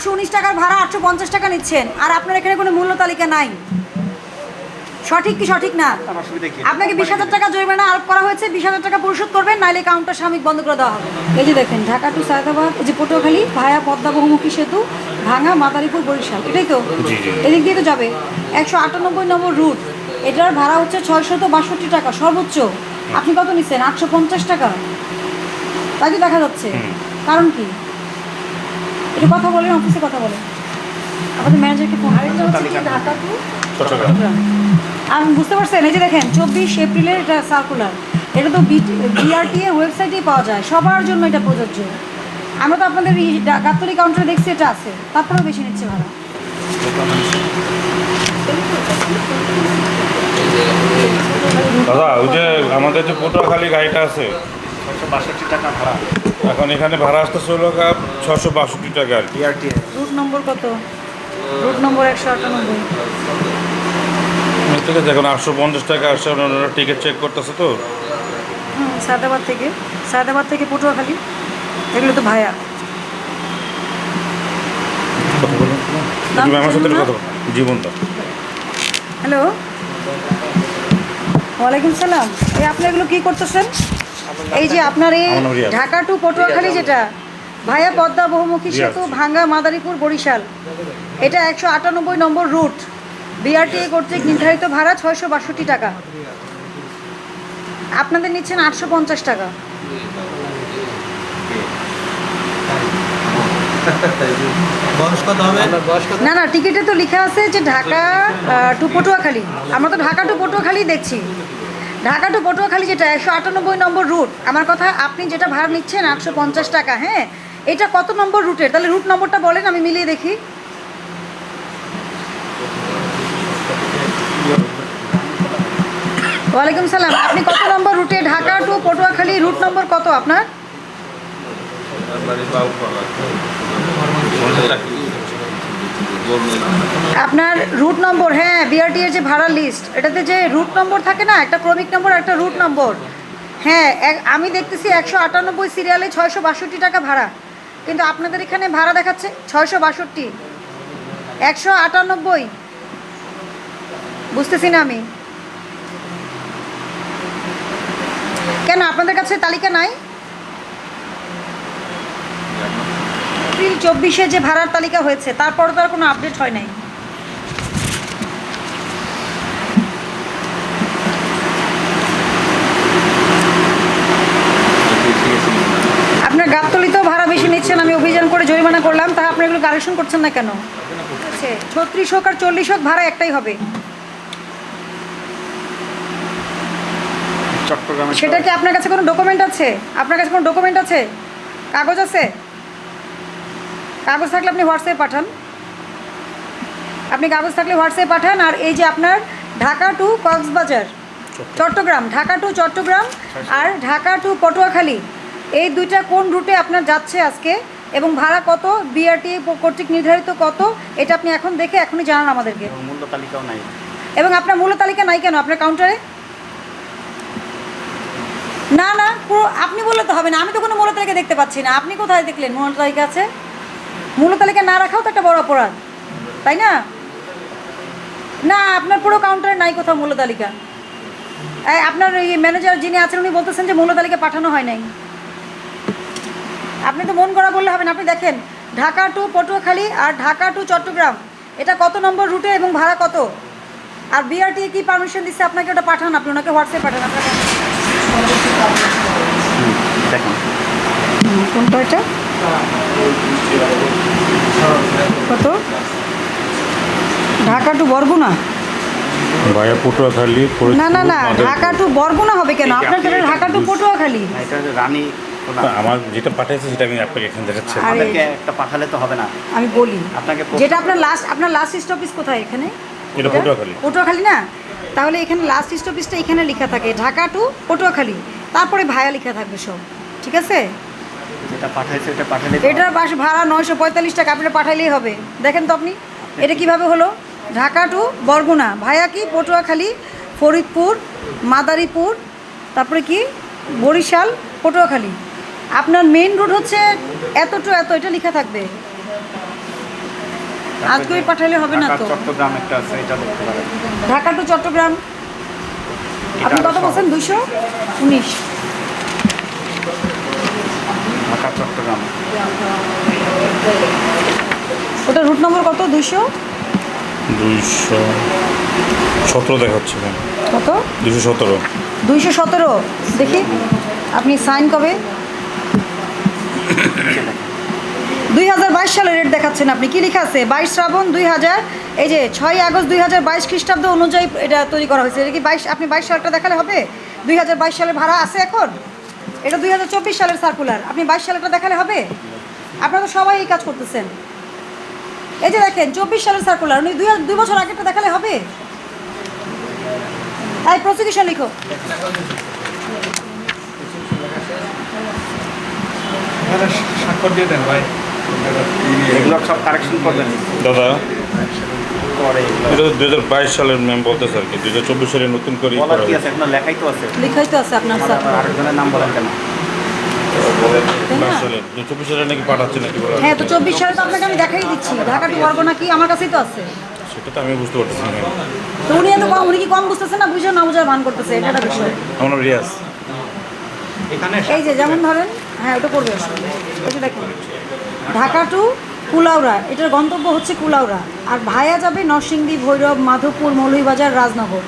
আটশো উনিশ টাকার ভাড়া আটশো পঞ্চাশ টাকা নিচ্ছেন। আর আপনার এখানে কোনো মূল্য তালিকা নাই। সঠিক কি সঠিক না? আপনাকে বিশ হাজার টাকা জরিমানা আরোপ করা হয়েছে বিশ হাজার টাকা পরিশোধ করবেন নাইলে কাউন্টার সাময়িক বন্ধ করে দেওয়া হবে। এই যে দেখেন ঢাকা টু সায়দাবাদ এই যে পটুয়াখালী ভায়া পদ্মা বহুমুখী সেতু ভাঙা মাদারীপুর বরিশাল এটাই তো। এদিক দিয়ে তো যাবে। একশো আটানব্বই নম্বর রুট এটার ভাড়া হচ্ছে ছয়শত বাষট্টি টাকা সর্বোচ্চ। আপনি কত নিচ্ছেন আটশো পঞ্চাশ টাকা। তাই তো দেখা যাচ্ছে। কারণ কি? একটু কথা বলেন অফিসে কথা বলেন। আমাদের ম্যানেজারকে ফোন চট্টগ্রাম। আর বুঝতে পারছেন? এই যে দেখেন চব্বিশ এপ্রিলের এটা সার্কুলার এটা তো বিআরটি এর ওয়েবসাইটেই পাওয়া যায়। সবার জন্য এটা প্রযোজ্য। আমরা তো আপনাদের ডা- কাউন্টারে দেখছি এটা আছে। তারপরেও বেশি নিচ্ছে ভাড়া। দাদা ওই যে আমাদের যে পটুয়াখালী গাড়িটা আছে বাষট্টি টাকা ভাড়া। এখন এখানে ভাড়া আসতেছে হলো ছশো বাষট্টি টাকা আর কি। বিআরটি রুট নম্বর কত? রুট নম্বর একশো আটানব্বই। ঠিক আছে এখন আটশো পঞ্চাশ টাকা আসছে ওনারা টিকিট চেক করতেছে তো। হুম সায়দাবাদ থেকে। সায়দাবাদ থেকে পটুয়াখালী। এগুলো তো ভায়া বলুন। আমার সাথে কথা বলো জীবনটা হ্যালো। ওয়ালাইকুম সালাম। এই আপনি এগুলো কী করতেছেন? এই যে আপনার এই। ঢাকা টু পটুয়াখালী যেটা ভায়া পদ্মা বহুমুখী সেতু ভাঙ্গা মাদারীপুর বরিশাল। এটা একশো আটানব্বই নম্বর রুট। বিআরটিএ কর্তৃক নির্ধারিত ভাড়া ছয়শো বাষট্টি টাকা। আপনাদের নিচ্ছেন আটশো পঞ্চাশ টাকা। না না টিকিটে তো লেখা আছে যে ঢাকা আহ, টু পটুয়াখালী। আমরা তো ঢাকা টু পটুয়াখালী দেখছি। ঢাকা টু পটুয়াখালী যেটা, একশো আটানব্বই নম্বর রুট আমার কথা, আপনি যেটা ভাড়া নিচ্ছেন, আটশো পঞ্চাশ টাকা হ্যাঁ? এটা কত নম্বর রুটের তাহলে রুট নম্বরটা বলেন, আমি মিলিয়ে দেখি। ওয়ালাইকুম সালাম, আপনি কত নম্বর রুটে ঢাকা টু পটুয়াখালী রুট নম্বর কত আপনার? আপনার রুট নম্বর হ্যাঁ বিআরটি এর যে ভাড়া লিস্ট এটাতে যে রুট নম্বর থাকে না, একটা ক্রমিক নম্বর একটা রুট নম্বর হ্যাঁ আমি দেখতেছি একশো আটানব্বই সিরিয়ালে ছয়শো বাষট্টি টাকা ভাড়া, কিন্তু আপনাদের এখানে ভাড়া দেখাচ্ছে ছয়শো বাষট্টি, একশো আটানব্বই, বুঝতেছি না আমি। কেন, আপনাদের কাছে তালিকা নাই? এপ্রিল চব্বিশে যে ভাড়ার তালিকা হয়েছে তারপরে তো আর কোনো আপডেট হয় নাই। আপনার গাবতলিতেও ভাড়া বেশি নিচ্ছেন আমি অভিযান করে জরিমানা করলাম তা আপনি এগুলো কালেকশন করছেন না কেন? আছে ছত্রিশ হোক আর চল্লিশ হোক ভাড়া একটাই হবে। সেটা কি আপনার কাছে কোনো ডকুমেন্ট আছে? আপনার কাছে কোনো ডকুমেন্ট আছে? কাগজ আছে? কাগজ থাকলে আপনি হোয়াটসঅ্যাপে পাঠান। আপনি কাগজ থাকলে হোয়াটসঅ্যাপে পাঠান আর এই যে আপনার ঢাকা টু কক্সবাজার চট্টগ্রাম। ঢাকা টু চট্টগ্রাম আর ঢাকা টু পটুয়াখালী এই দুইটা কোন রুটে আপনার যাচ্ছে আজকে এবং ভাড়া কত বিআরটি কর্তৃক নির্ধারিত কত এটা আপনি এখন দেখে এখনই জানান আমাদেরকে। মূল্য তালিকাও নাই। এবং আপনার মূল্য তালিকা নাই কেন? আপনার কাউন্টারে না না পুরো আপনি বললে তো হবে না আমি তো কোনো মূল্য তালিকা দেখতে পাচ্ছি না। আপনি কোথায় দেখলেন মূল্য তালিকা আছে? মূল্য তালিকা না রাখাও তো একটা বড় অপরাধ তাই না? না আপনার পুরো কাউন্টারে নাই কোথাও মূল্য তালিকা আপনার এই ম্যানেজার যিনি আছেন উনি বলতেছেন যে মূল্য তালিকা পাঠানো হয় নাই। আপনি তো মন করা বললে হবে না। আপনি দেখেন ঢাকা টু পটুয়াখালী আর ঢাকা টু চট্টগ্রাম এটা কত নম্বর রুটে এবং ভাড়া কত? আর বিআরটি কি পারমিশন দিচ্ছে? আপনাকে ওটা পাঠান আপনি ওনাকে হোয়াটসঅ্যাপ পাঠান। আপনাকে কোনটা এটা? কত? ঢাকা টু বরগুনা? ভাইয়া পটুয়াখালী না না না ঢাকা টু বরগুনা হবে কেন? আপনার ঢাকা টু পটুয়াখালী। এটা রানী আমার যেটা পাঠাইছে সেটা আমি আপনাকে এখানে দেখাচ্ছি আরে- একটা পাঠালে তো হবে না। আমি বলি আপনাকে যেটা আপনার লাস্ট আপনার লাস্ট স্টপিস কোথায় এখানে? এটা পটুয়াখালী। পটুয়াখালী না? তাহলে এখানে লাস্ট এখানে লেখা থাকে ঢাকা টু পটুয়াখালী। তারপরে ভায়া লেখা থাকবে সব ঠিক আছে? যেটা পাঠাইছে ওটা পাঠালে এটার বাস ভাড়া নয়শো পঁয়তাল্লিশ টাকা আপনি পাঠাইলেই হবে। দেখেন তো আপনি এটা কীভাবে হলো? ঢাকা টু বরগুনা ভায়া কি পটুয়াখালী ফরিদপুর মাদারীপুর তারপরে কি? বরিশাল পটুয়াখালী। আপনার মেইন রোড হচ্ছে এত টু এত এটা লেখা থাকবে। আজকেই পাঠালে হবে না তো? চট্টগ্রাম একটা আছে এটা দেখতে পারেন। ঢাকা টু চট্টগ্রাম। আপনি কত। বলছেন? দুইশো উনিশ। ঢাকা চট্টগ্রাম। ওটা রুট নম্বর কত? দুইশো? দুইশো সতেরো দেখাচ্ছে কত? দুশো সতেরো। দুইশো সতেরো। দেখি। আপনি সাইন কবে? দুই হাজার বাইশ সালের রেট দেখাচ্ছেন আপনি। কি লেখা আছে? বাইশ শ্রাবণ দুই হাজার এই যে ছয় আগস্ট দুই হাজার বাইশ খ্রিস্টাব্দ অনুযায়ী এটা তৈরি করা হয়েছে। এটা কি বাইশ আপনি বাইশ সালটা দেখালে হবে? দুই হাজার বাইশ সালের ভাড়া আছে এখন? এটা দুই হাজার চব্বিশ সালের সার্কুলার আপনি বাইশ সালেরটা দেখালে হবে? আপনারা তো সবাই এই কাজ করতেছেন। এই যে দেখেন চব্বিশ সালের সার্কুলার উনি দুই দুই বছর আগেরটা দেখালে হবে? তাই প্রসিকিউশন লিখো। স্বাক্ষর দিয়ে দেন ভাই। এগুলো সব কারেকশন করবেন। দাদা। করে এটা দু হাজার বাইশ সালের ম্যাম বলতেছে আর কি। দু হাজার চব্বিশ সালে নতুন করে কি আছে? লেখাই তো আছে। লিখাই তো আছে আপনার স্যার আরেকজনের নাম বলেন কেন? চব্বিশ সালে নাকি পাঠাচ্ছে নাকি হ্যাঁ তো চব্বিশ সালে তো আপনাকে আমি দেখাই দিচ্ছি। ঢাকা টু পারব নাকি আমার কাছেই তো আছে। সেটা তো আমি বুঝতে পারতেছি না। তো উনি এত কম উনি কি কম বুঝতেছে না? বুঝে না বুঝার ভান করতেছে এটা একটা বিষয়। আমার রিয়াজ। এখানে এই যে যেমন ধরেন হ্যাঁ ওটা করবে ওটা দেখুন। ঢাকা টু কুলাউড়া এটার গন্তব্য হচ্ছে কুলাউড়া। আর ভায়া যাবে নরসিংদী ভৈরব মাধবপুর মৌলভীবাজার রাজনগর।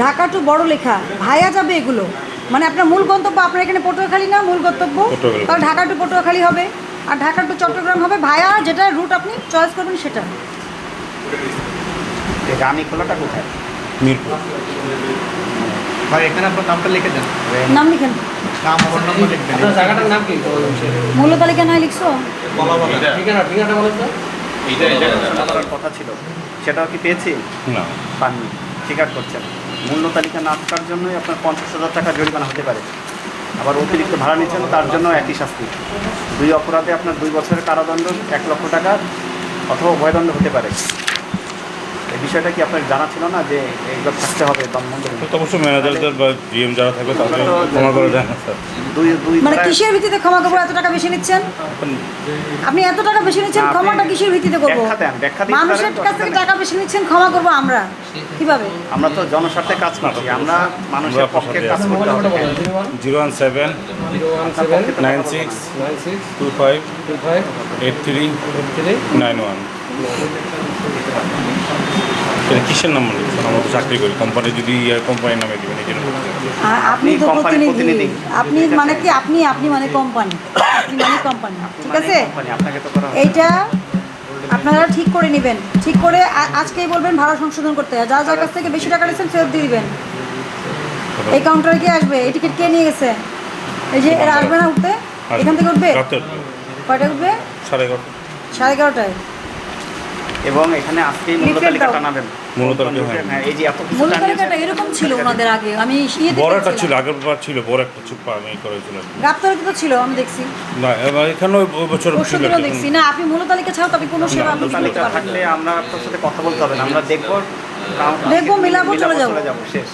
ঢাকা টু বড় লেখা ভায়া যাবে এগুলো। মানে আপনার মূল গন্তব্য আপনার এখানে পটুয়াখালী না মূল গন্তব্য? পটুয়াখালী। তাহলে ঢাকা টু পটুয়াখালী হবে। আর ঢাকা টু চট্টগ্রাম হবে ভায়া যেটা রুট আপনি চয়েস করবেন সেটা। এই রানী খোলাটা কোথায়? মিরপুর। ভাই এখানে আপনার নামটা লিখে দেন। নাম লিখেন নাম ফোন নম্বর লিখবেন। আপনার জায়গাটার নাম কি? মূল তালিকা নয় লিখছো? বলা বলা। ঠিকানা ঠিকানাটা বলেন তো। কথা ছিল। সেটাও কি পেয়েছি? না। পাননি। স্বীকার করছেন। মূল্য তালিকা না থাকার জন্যই আপনার পঞ্চাশ হাজার টাকা জরিমানা হতে পারে। আবার অতিরিক্ত ভাড়া নিচ্ছেন তার জন্য একই শাস্তি। দুই অপরাধে আপনার দুই বছরের কারাদণ্ড এক লক্ষ টাকা অথবা উভয়দণ্ড হতে পারে। বিষয়টা কি আপনার জানা ছিল না যে এগুলো থাকতে হবে অবশ্য ম্যানেজারদের বা জিএম যারা থাকবে তাদের ক্ষমা করে দেন দুই মানে কিসের ভিত্তিতে ক্ষমা করব? এত টাকা বেশি নিচ্ছেন? আপনি এত টাকা বেশি নিচ্ছেন? ক্ষমাটা কিসের ভিত্তিতে করব? মানুষের কাছ থেকে টাকা বেশি নিচ্ছেন ক্ষমা করব আমরা। কীভাবে? আমরা তো জনস্বার্থে কাজ করছি আমরা মানুষের পক্ষে কাজ করতে হবে। Two five 26 25 25 three nine one. কিসের নাম্বার লিখছেন আমরা তো চাকরি করি। কোম্পানি যদি কোম্পানির নামে দিবেন এই জন্য আপনি তো প্রতিনিধি। আপনি মানে কি আপনি আপনি মানে কোম্পানি। আপনি মানে কোম্পানি। ঠিক আছে? কোম্পানি আপনাকে তো করা হবে। এইটা আপনারা ঠিক করে নেবেন। ঠিক করে আজকেই বলবেন ভাড়া সংশোধন করতে যার যার কাছ থেকে বেশি টাকা নিয়েছেন ফেরত দিয়ে দিবেন। এই কাউন্টারে কে আসবে। এই টিকিট কে নিয়ে গেছে? এই যে এরা আসবে না উঠতে? এখান থেকে উঠবে? উঠবে। কয়টা উঠবে? সাড়ে এগারোটা সাড়ে এগারোটায়। এবং এখানে মূল্য Leaflet তালিকা টানাবেন। মূল্য তালিকা, হ্যাঁ। এই যে এত কিছু মূল তালিকাটা এরকম ছিল ওনাদের আগে আমি ইয়ে বড় একটা ছিল আগের বার ছিল বড় একটা চুপ আমি। তো ছিল আমি দেখছি। না এবার এখানে ওই- বছর ছিল। দেখছি। না আপনি মূল তালিকা ছাড়া তো আপনি কোনো সেবা আপনি করতে তালিকা থাকলে আমরা আপনার সাথে কথা বলতে হবে না। আমরা দেখব দেখব, মিলাবো, চলে যাব। চলে যাব। শেষ।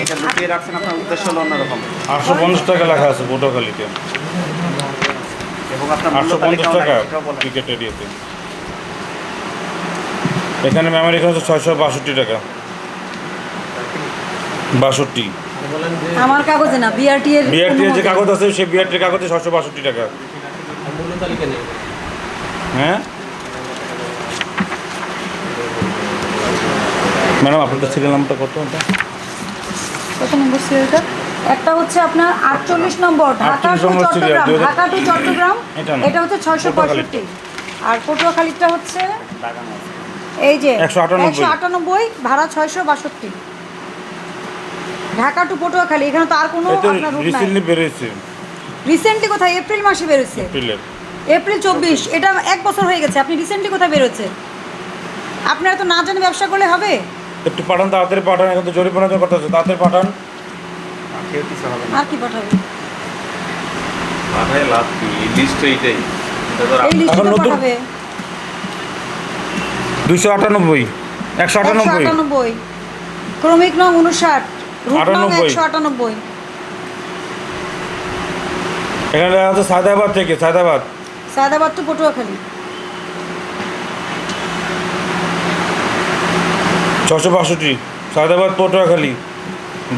এটা লুকিয়ে রাখছেন আপনার উদ্দেশ্য হলো অন্যরকম। আটশো পঞ্চাশ টাকা লেখা আছে পটুয়াখালীতে এবং আপনার আটশো পঞ্চাশ টাকা। এরিয়াতে। এখানে এখানে হচ্ছে ছয়শো বাষট্টি টাকা। বাষট্টি। আমার কাগজে না বিআরটি এর বিআরটি যে কাগজ আছে সেই বিআরটির কাগজে ছয়শো বাষট্টি টাকা। হ্যাঁ? ম্যাডাম আপনাদের সিরিয়াল নাম্বারটা কত? ওটা কত নম্বর সিরিয়ালটা একটা হচ্ছে আপনার আটচল্লিশ নম্বর ঢাকা 48 টু চট্টগ্রাম। ঢাকা টু চট্টগ্রাম এটা হচ্ছে ছয়শো পঁয়ষট্টি। আর পটুয়াখালীটা হচ্ছে। এই যে 198 একশো আটানব্বই ভাড়া ছয়শো বাষট্টি। ঢাকা টু পটুয়াখালী এখানে তো আর কোনো আপনার রুট নাই। রিসেন্টলি বেরিয়েছে। রিসেন্টলি কোথায়? এপ্রিল মাসে বেরোচ্ছে এপ্রিল চব্বিশ এটা এক বছর হয়ে গেছে। আপনি রিসেন্টলি কোথায় বেরোচ্ছে আপনারা তো না জানে ব্যবসা করলে হবে? একটু পাঠান তাড়াতাড়ি পাঠান এখন তো জরিমানা তো করতে হচ্ছে তাড়াতাড়ি পাঠান। আর কি পাঠাবে? মাথায় লাভ কি? লিস্ট এইটাই। এখন নতুন- পাঠাবে। দুশো আটানব্বই একশো আটানব্বই। আটানব্বই। ক্রমিক নং উনষাট। একশো আটানব্বই। এখানে আছে সায়দাবাদ থেকে সায়দাবাদ। সায়দাবাদ টু পটুয়াখালী। ছশো বাষট্টি সাদাবাদ পটুয়াখালী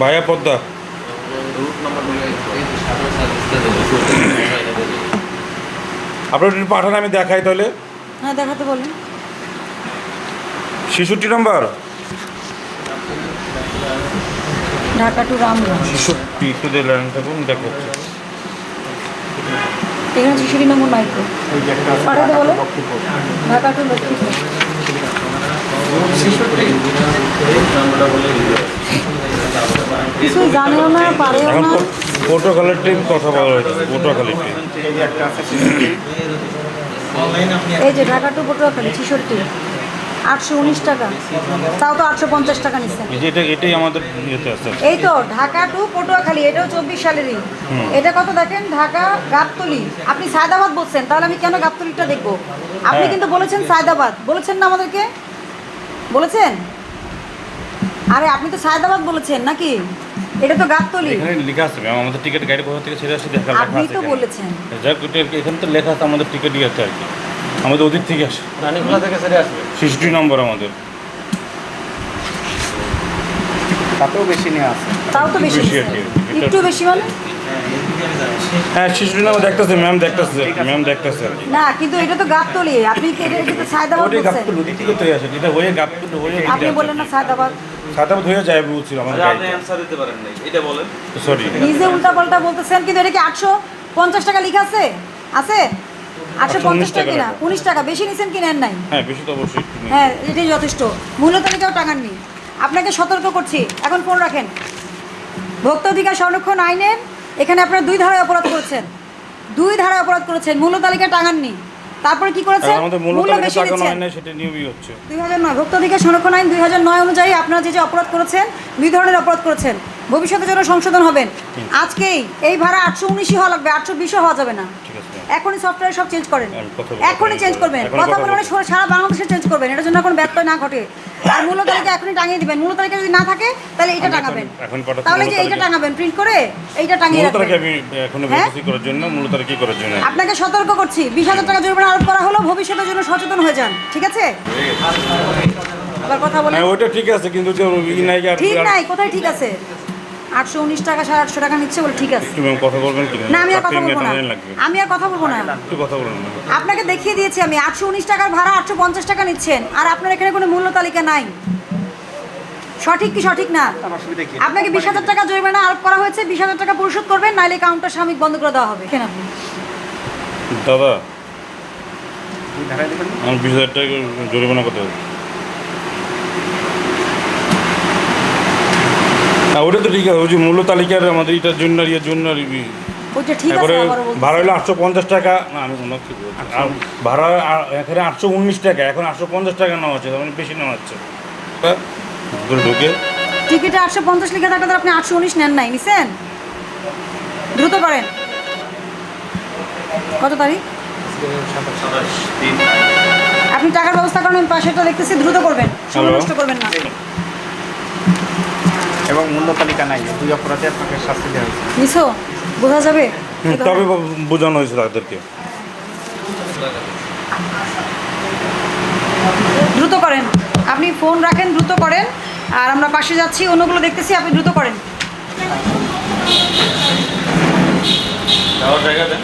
ভায়া পদ্মা। আপনার পাঠান আমি দেখাই তাহলে। হ্যাঁ দেখাতে বলেন। ছেষট্টি নম্বর। ঢাকা টু রামগঞ্জ। ছেষট্টি একটু দিলেন থাকুন দেখাচ্ছি এখানে ছেষট্টি নম্বর আছে পাঠাতে বলো। ঢাকা টু লক্ষ্মীপুর। নাম্বারটা কিছু জানেও না পারেও না। পটুয়াখালীর ট্রিপ কথা বলা হয়েছে পটুয়াখালীর এই যে ঢাকা টু পটুয়াখালী ছেষট্টি। আটশো উনিশ টাকা। তাও তো আটশো পঞ্চাশ টাকা যে এটা এটাই আমাদের ইয়েতে আছে। এই তো ঢাকা টু পটুয়াখালী এটাও চব্বিশ সালেরই। এটা কত দেখেন? ঢাকা গাবতলি। আপনি সায়দাবাদ বলছেন তাহলে আমি কেন গাবতলিটা দেখব? আপনি হ্যাঁ। কিন্তু বলেছেন সায়দাবাদ। বলেছেন না আমাদেরকে? বলেছেন? আরে আপনি তো সায়দাবাদ বলেছেন নাকি? এটা তো গাবতলি। এখানে লেখা আছে ম্যাম। আমাদের টিকিট গাড়ি কোথা থেকে ছেড়ে আসছে দেখা লেখা আপনি তো বলেছেন। যাক এখানে তো লেখা আছে আমাদের টিকিট আছে আর কি। আমাদের ওদিক থেকে আসে। রানীখোলা থেকে ছেড়ে আসবে? নম্বর আমাদের। তাতেও বেশি নেওয়া আছে। তাও তো বেশি। একটু বেশি মানে? হ্যাঁ ছেষট্টি নম্বর দেখতেছে ম্যাম দেখতেছে ম্যাম দেখতেছে না কিন্তু এটা তো গাবতলি আপনি এটা কিন্তু সায়দাবাদ ওটাই বলছেন? গাপতুল তো আসে এটা হয়ে গাপতুল হয়ে আপনি বললেন না সায়দাবাদ। সাতাবত হয়ে যায় বলছিল আমাদের আচ্ছা, আপনি গাড়িটা দিতে পারেন নাই এটা বলেন। সরি নিজে উল্টাপাল্টা বলতেছেন কিন্তু এটা কি আটশো পঞ্চাশ টাকা লিখা আছে? আছে? আটশো পঞ্চাশ টাকা কিনা? উনিশ টাকা। বেশি নিছেন কি নেন নাই? হ্যাঁ বেশি তো অবশ্যই হ্যাঁ এটাই যথেষ্ট। মূল্য তালিকাও আপনাকে সতর্ক করছি। এখন ফোন রাখেন। ভোক্তা অধিকার সংরক্ষণ আইনের এখানে আপনারা দুই ধারায় অপরাধ করেছেন। দুই ধারায় অপরাধ করেছেন। মূল্য তালিকা টাঙাননি তারপরে কি করেছেন? মূল্য বেশি নিচ্ছেন। সেটা নিয়মই হচ্ছে। দুই হাজার নয়। ভোক্তা অধিকার সংরক্ষণ আইন দুই হাজার নয় অনুযায়ী আপনারা যে যে অপরাধ করেছেন দুই ধরনের অপরাধ করেছেন। ভবিষ্যতে যেন সংশোধন হবেন। আজকেই এই ভাড়া আটশো উনিশই হওয়া লাগবে আটশো বিশও হওয়া যাবে না। এখনই সফটওয়্যার সব চেঞ্জ করেন। এখনই চেঞ্জ করবেন। কথা বলে মানে সারা বাংলাদেশে চেঞ্জ করবেন। এটার জন্য কোনো ব্যত্যয় না ঘটে। আর মূল্য তালিকা এখনই টাঙিয়ে দিবেন। মূল্য তালিকা যদি না থাকে তাহলে এখন- টাঙাবেন। তাহলে যে এইটা টাঙাবেন? প্রিন্ট করে এইটা টাঙিয়ে রাখবেন। হ্যাঁ? আপনাকে সতর্ক করছি। বিশ হাজার টাকা জরিমানা আরোপ করা হলো ভবিষ্যতের জন্য সচেতন হয়ে যান। ঠিক আছে? আবার কথা বলেন। হ্যাঁ ওইটা ঠিক আছে কিন্তু ঠিক নাই কোথায় ঠিক আছে? আটশো উনিশ টাকা সাড়ে আটশো টাকা নিচ্ছে বলে ঠিক আছে। কথা বলবেন না আমি আর কথা বলব না। আমি আর কথা বলব না। কথা বলুন আপনাকে দেখিয়ে দিয়েছি আমি আটশো উনিশ টাকার ভাড়া আটশো পঞ্চাশ টাকা নিচ্ছেন আর আপনার এখানে কোনো মূল্য তালিকা নাই। সঠিক কি সঠিক না? আপনাকে বিশ হাজার টাকা জরিমানা আরোপ করা হয়েছে বিশ হাজার টাকা পরিশোধ করবেন নাইলে কাউন্টার সাময়িক বন্ধ করে দেওয়া হবে। কেন আপনি। দাদা? আমার বিশ হাজার টাকা জরিমানা করতে হবে। হ্যাঁ ওটা তো ঠিক আছে ওই যে মূল্য তালিকার আমাদের এটার জন্য ইয়ের জন্য ওইটা ঠিক আছে তারপরে ভাড়া হলো আটশো পঞ্চাশ টাকা। না আমি অন্য কি আর ভাড়া এখানে আটশো উনিশ টাকা এখন আটশো পঞ্চাশ টাকা নেওয়া হচ্ছে তার মানে বেশি নেওয়া হচ্ছে। ভিতরে ঢুকে। টিকিটে আটশো পঞ্চাশ লিখে থাকলে তো আপনি আটশো উনিশ নেন নাই নিছেন? দ্রুত করেন কত তারিখ? আপনি টাকার ব্যবস্থা করেন পাশেটা দেখতেছি দ্রুত করবেন। সময় নষ্ট করবেন না। এবং মূল্য তালিকা নাই দুই অপরাধে আপনাকে শাস্তি দেওয়া হয়েছে। নিছো? বোঝা যাবে? হুম, তবে বোঝানো হয়েছে তাদেরকে। দ্রুত করেন। আপনি ফোন রাখেন দ্রুত করেন। আর আমরা পাশে যাচ্ছি অন্যগুলো দেখতেছি আপনি দ্রুত করেন। যাওয়ার জায়গা দেন।